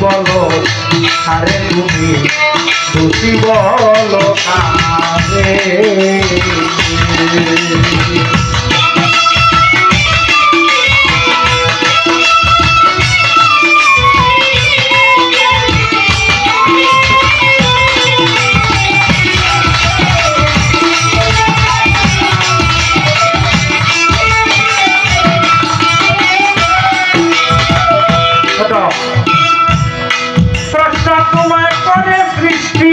বলো আরে তুমি দোষী বলো কারে? প্রশ্ন তোমার করে সৃষ্টি।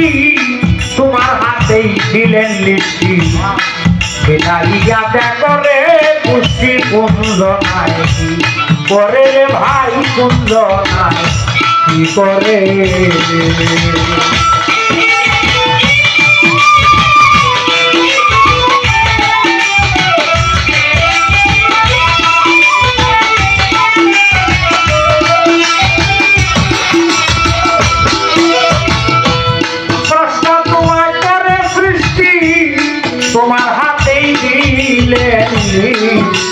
তোমার হাতেই দিলেন লিষ্টি। পুষ্টি কুঞ্জ নাই করে রে ভাই নাই কি করে?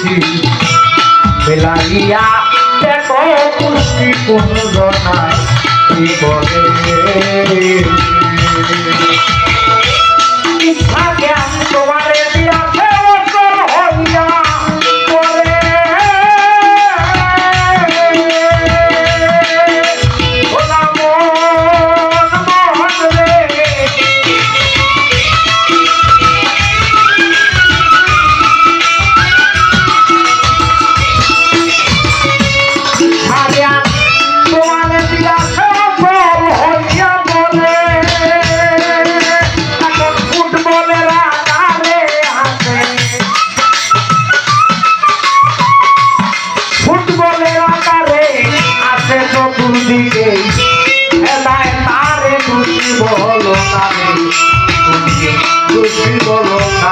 লিষ্টি বেলাইয়া দেখো পুষ্টি কুঞ্জ নাই কি করে বলো। না রে তুমি বলো না